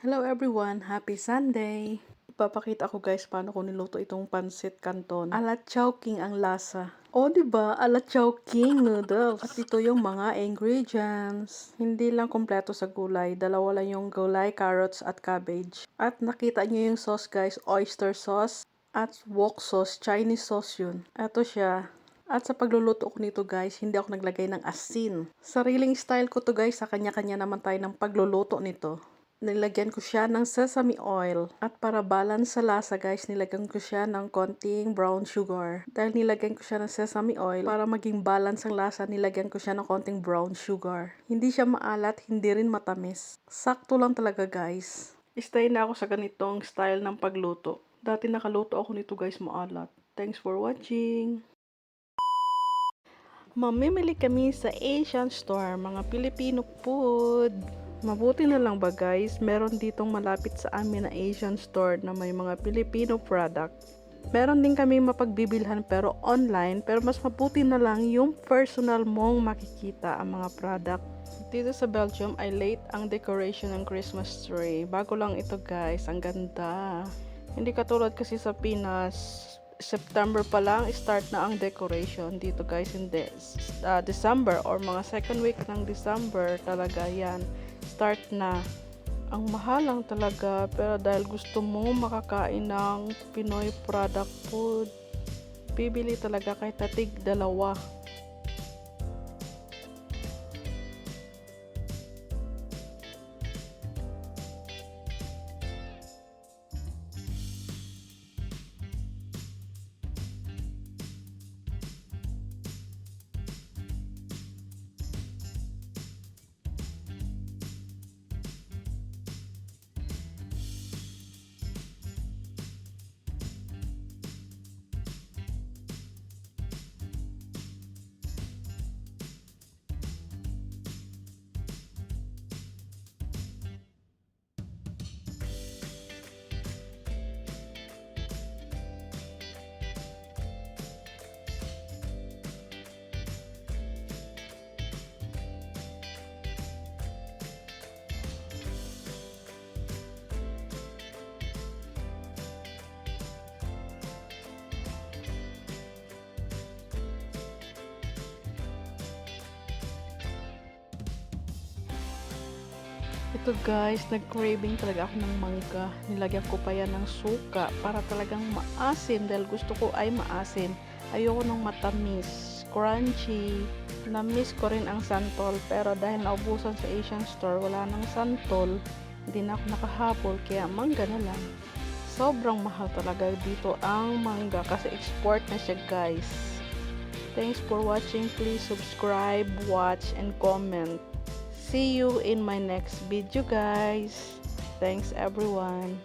Hello everyone! Happy Sunday! Ipapakita ko guys paano ko niluto itong pansit canton. Ala chowking ang lasa. O di ba? Ala chowking noodles. At ito yung mga ingredients. Hindi lang kompleto sa gulay. Dalawa lang yung gulay, carrots at cabbage. At nakita nyo yung sauce guys, oyster sauce at wok sauce, Chinese sauce yun. Ito siya. At sa pagluluto ko nito guys, hindi ako naglagay ng asin. Sariling style ko to guys, sa kanya-kanya naman tayo ng pagluluto nito nilagyan ko siya ng sesame oil. At para balance sa lasa guys, nilagyan ko siya ng konting brown sugar. Dahil nilagyan ko siya ng sesame oil, para maging balance ang lasa, nilagyan ko siya ng konting brown sugar. Hindi siya maalat, hindi rin matamis. Sakto lang talaga guys. Stay na ako sa ganitong style ng pagluto. Dati nakaluto ako nito guys maalat. Thanks for watching! Mamimili kami sa Asian store, mga Filipino food. Mabuti na lang ba guys, meron ditong malapit sa amin na Asian store na may mga Filipino product. Meron din kami mapagbibilhan pero online, pero mas mabuti na lang yung personal mong makikita ang mga product. Dito sa Belgium ay late ang decoration ng Christmas tree. Bago lang ito guys, ang ganda. Hindi katulad kasi sa Pinas, September pa lang start na ang decoration dito guys hindi uh, December or mga second week ng December talaga yan start na. Ang mahal lang talaga pero dahil gusto mo makakain ng Pinoy product food bibili talaga kahit tatig dalawa Ito guys, nag-craving talaga ako ng mangga. Nilagyan ko pa yan ng suka para talagang maasim dahil gusto ko ay maasim. Ayoko ng matamis, crunchy. Na-miss ko rin ang santol pero dahil naubusan sa Asian store, wala nang santol. Hindi na ako nakahabol kaya mangga na lang. Sobrang mahal talaga dito ang mangga kasi export na siya guys. Thanks for watching. Please subscribe, watch, and comment. See you in my next video guys. Thanks everyone.